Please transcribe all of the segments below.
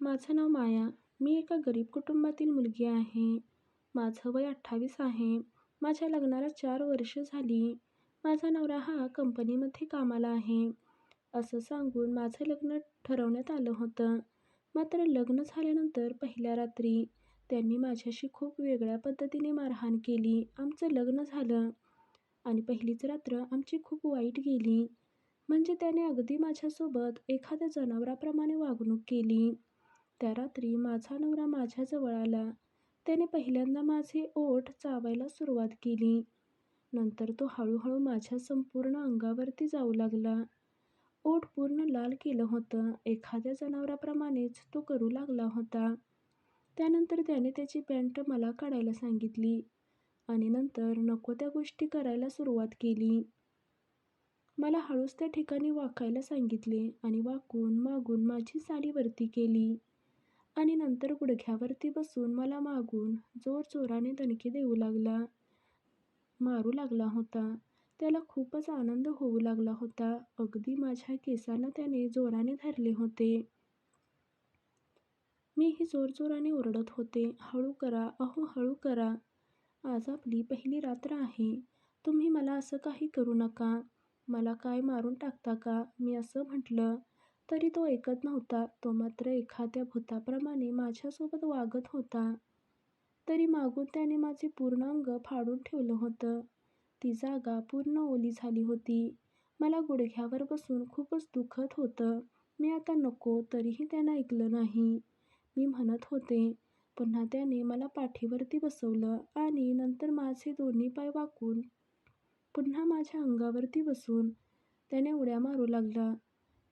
माझं नाव माया. मी एका गरीब कुटुंबातील मुलगी आहे. माझं वय अठ्ठावीस आहे. माझ्या लग्नाला चार वर्षं झाली. माझा नवरा हा कंपनीमध्ये कामाला आहे. असं सांगून माझं लग्न ठरवण्यात आलं होतं. मात्र लग्न झाल्यानंतर पहिल्या रात्री त्यांनी माझ्याशी खूप वेगळ्या पद्धतीने मारहाण केली. आमचं लग्न झालं आणि पहिलीच रात्र आमची खूप वाईट गेली. म्हणजे त्याने अगदी माझ्यासोबत एखाद्या जनावराप्रमाणे वागणूक केली. त्या रात्री माझा नवरा माझ्याजवळ आला. त्याने पहिल्यांदा माझे ओठ चावायला सुरुवात केली. नंतर तो हळूहळू माझ्या संपूर्ण अंगावरती जाऊ लागला. ओठ पूर्ण लाल केलं होतं. एखाद्या जनावराप्रमाणेच तो करू लागला होता. त्यानंतर त्याने त्याची पॅन्ट मला काढायला सांगितली आणि नंतर नको त्या गोष्टी करायला सुरुवात केली. मला हळूच त्या ठिकाणी वाकायला सांगितले आणि वाकून मागून माझी साडी वरती केली आणि नंतर गुडघ्यावरती बसून मला मागून जोरजोराने दणके देऊ लागला. मारू लागला होता. त्याला खूपच आनंद होऊ लागला होता. अगदी माझ्या केसांना त्याने जोराने धरले होते. मीही जोरजोराने ओरडत होते, हळू करा, अहो हळू करा. आज आपली पहिली रात्र आहे. तुम्ही मला असं काही करू नका. मला काय मारून टाकता का? मी असं म्हटलं तरी तो ऐकत नव्हता. तो मात्र एखाद्या भुताप्रमाणे माझ्यासोबत वागत होता. तरी मागून त्याने माझे पूर्ण अंग फाडून ठेवलं होतं. ती जागा पूर्ण ओली झाली होती. मला गुडघ्यावर बसून खूपच दुखत होतं. मी आता नको तरीही त्यानं ऐकलं नाही. मी म्हणत होते. पुन्हा त्याने मला पाठीवरती बसवलं आणि नंतर माझे दोन्ही पाय वाकून पुन्हा माझ्या अंगावरती बसून त्याने उड्या मारू लागला.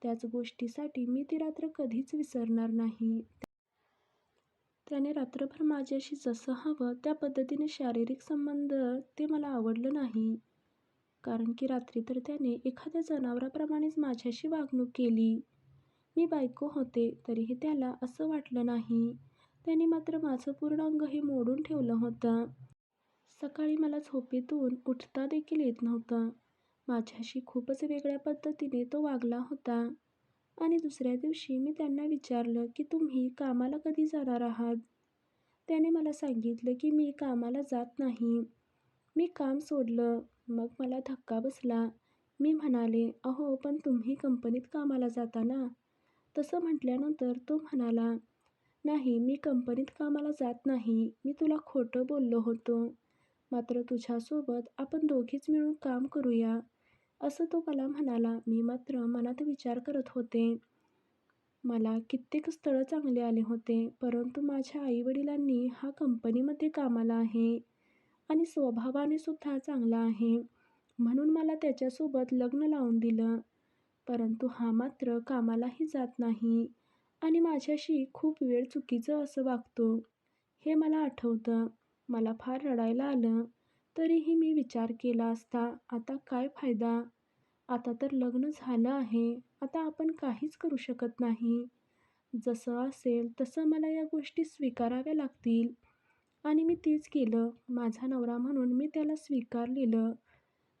त्याच गोष्टीसाठी मी ती रात्र कधीच विसरणार नाही. त्याने रात्रभर माझ्याशी जसं हवं त्या पद्धतीने शारीरिक संबंध ते मला आवडलं नाही. कारण की रात्री तर त्याने एखाद्या जनावराप्रमाणेच माझ्याशी वागणूक केली. मी बायको होते तरीही त्याला असं वाटलं नाही. त्याने मात्र माझं पूर्ण अंग हे मोडून ठेवलं होतं. सकाळी मला झोपेतून उठता देखील येत नव्हतं. माझ्याशी खूपच वेगळ्या पद्धतीने तो वागला होता. आणि दुसऱ्या दिवशी मी त्यांना विचारलं की तुम्ही कामाला कधी जाणार आहात? त्याने मला सांगितलं की मी कामाला जात नाही. मी काम सोडलं. मग मला धक्का बसला. मी म्हणाले, अहो पण तुम्ही कंपनीत कामाला जाता ना? तसं म्हटल्यानंतर तो म्हणाला, नाही मी कंपनीत कामाला जात नाही. मी तुला खोटं बोललो होतो. मात्र तुझ्यासोबत आपण दोघीच मिळून काम करूया, असं तो मला म्हणाला. मी मात्र मनात विचार करत होते. मला कित्येक स्थळं चांगले आले होते. परंतु माझ्या आईवडिलांनी हा कंपनीमध्ये कामाला आहे आणि स्वभावाने सुद्धा चांगला आहे म्हणून मला त्याच्यासोबत लग्न लावून दिलं. परंतु हा मात्र कामालाही जात नाही आणि माझ्याशी खूप वेळ चुकीचं असं वागतो. हे मला आठवतं. मला फार रडायला आलं. तरीही मी विचार केला असता आता काय फायदा? आता तर लग्न झालं आहे. आता आपण काहीच करू शकत नाही. जसं असेल तसं मला या गोष्टी स्वीकाराव्या लागतील. आणि मी तेच केलं. माझा नवरा म्हणून मी त्याला स्वीकारलेलं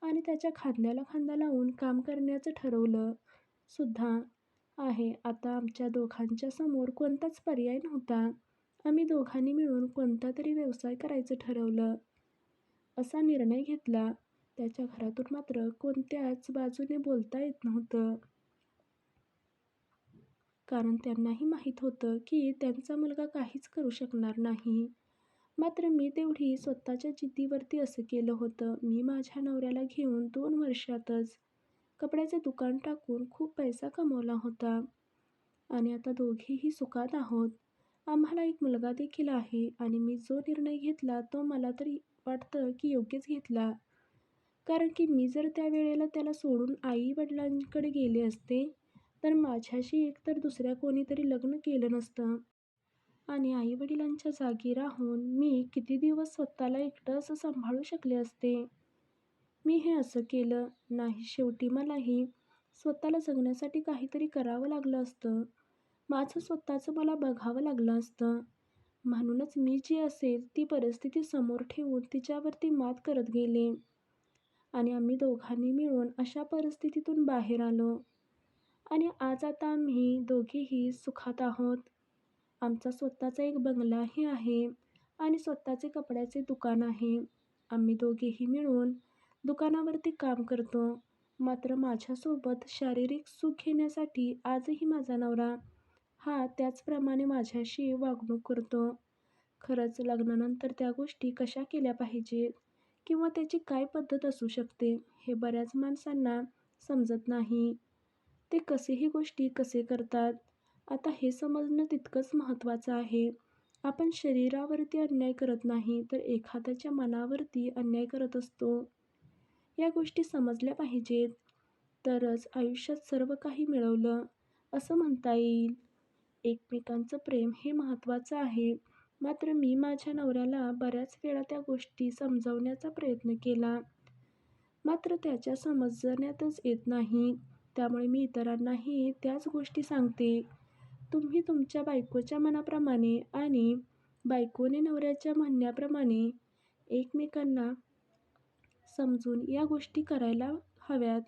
आणि त्याच्या खांद्याला खांदा लावून काम करण्याचं ठरवलं सुद्धा आहे. आता आमच्या दोघांच्या समोर कोणताच पर्याय नव्हता. आम्ही दोघांनी मिळून कोणता तरी व्यवसाय करायचं ठरवलं. असा निर्णय घेतला. त्याच्या घरातून मात्र कोणत्याच बाजूने बोलता येत नव्हतं. कारण त्यांनाही माहीत होतं की त्यांचा मुलगा काहीच करू शकणार नाही. मात्र मी तेवढी स्वतःच्या जिद्दीवरती असं केलं होतं. मी माझ्या नवऱ्याला घेऊन दोन वर्षातच कपड्याचं दुकान टाकून खूप पैसा कमवला होता आणि आता दोघेही सुखात आहोत. आम्हाला एक मुलगा देखील आहे आणि मी जो निर्णय घेतला तो मला तरी वाटतं की योग्यच घेतला. कारण की मी जर त्या वेळेला त्याला सोडून आई-वडिलांकडे गेले असते तर माझ्याशी एकतर दुसऱ्या कोणीतरी लग्न केलं नसतं. आणि आई-वडिलांच्या जागी राहून मी किती दिवस स्वतःला एकटं असं सांभाळू शकले असते? मी हे असं केलं नाही शेवटी मलाही स्वतःला जगण्यासाठी काहीतरी करावं लागलं असतं. माझं स्वतःचं मला बघावं लागलं असतं. म्हणूनच मी जी असेल ती परिस्थिती समोर ठेवून तिच्यावरती मात करत गेले. आणि आम्ही दोघांनी मिळून अशा परिस्थितीतून बाहेर आलो. आणि आज आता आम्ही दोघेही सुखात आहोत. आमचा स्वतःचा एक बंगलाही आहे आणि स्वतःचे कपड्याचे दुकान आहे आम्ही दोघेही मिळून दुकानावरती काम करतो मात्र माझ्यासोबत शारीरिक सुख घेण्यासाठी आजही माझा नवरा हा त्याचप्रमाणे माझ्याशी वागणूक करतो. खरंच लग्नानंतर त्या गोष्टी कशा केल्या पाहिजेत किंवा त्याची काय पद्धत असू शकते हे बऱ्याच माणसांना समजत नाही. ते कसेही गोष्टी कसे करतात? आता हे समजणं तितकंच महत्त्वाचं आहे. आपण शरीरावरती अन्याय करत नाही तर एखाद्याच्या मनावरती अन्याय करत असतो. या गोष्टी समजल्या पाहिजेत. तरच आयुष्यात सर्व काही मिळवलं असं म्हणता येईल. एकमेकांचं प्रेम हे महत्त्वाचं आहे. मात्र मी माझ्या नवऱ्याला बऱ्याच वेळा त्या गोष्टी समजावण्याचा प्रयत्न केला. मात्र त्याच्या समजण्यातच येत नाही. त्यामुळे मी इतरांनाही त्याच गोष्टी सांगते. तुम्ही तुमच्या बायकोच्या मनाप्रमाणे आणि बायकोने नवऱ्याच्या म्हणण्याप्रमाणे एकमेकांना समजून या गोष्टी करायला हव्यात.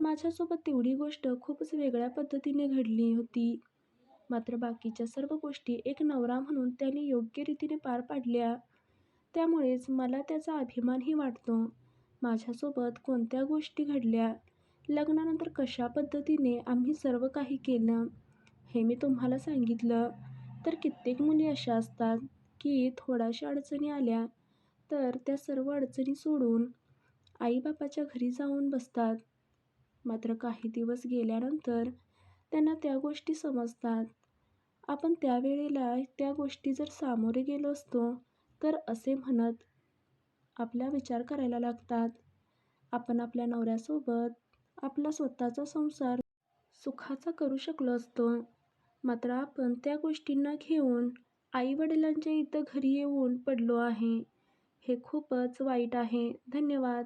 माझ्यासोबत तेवढी गोष्ट खूपच वेगळ्या पद्धतीने घडली होती. मात्र बाकीच्या सर्व गोष्टी एक नवरा म्हणून त्याने योग्य रीतीने पार पाडल्या. त्यामुळेच मला त्याचा अभिमानही वाटतो. माझ्यासोबत कोणत्या गोष्टी घडल्या? लग्नानंतर कशा पद्धतीने आम्ही सर्व काही केलं? हे मी तुम्हाला सांगितलं. तर कित्येक मुली अशा असतात की थोड्याशा अडचणी आल्या तर त्या सर्व अडचणी सोडून आईबापाच्या घरी जाऊन बसतात. मात्र काही दिवस गेल्यानंतर त्यांना त्या गोष्टी समजतात. आपण त्यावेळेला त्या गोष्टी जर सामोरे गेलो असतो तर असे म्हणत आपला विचार करायला लागतात. आपण आपल्या नवऱ्यासोबत आपला स्वतःचा संसार सुखाचा करू शकलो असतो. मात्र आपण त्या गोष्टींना घेऊन आईवडिलांच्या इथं घरी येऊन पडलो आहे. हे खूपच वाईट आहे. धन्यवाद.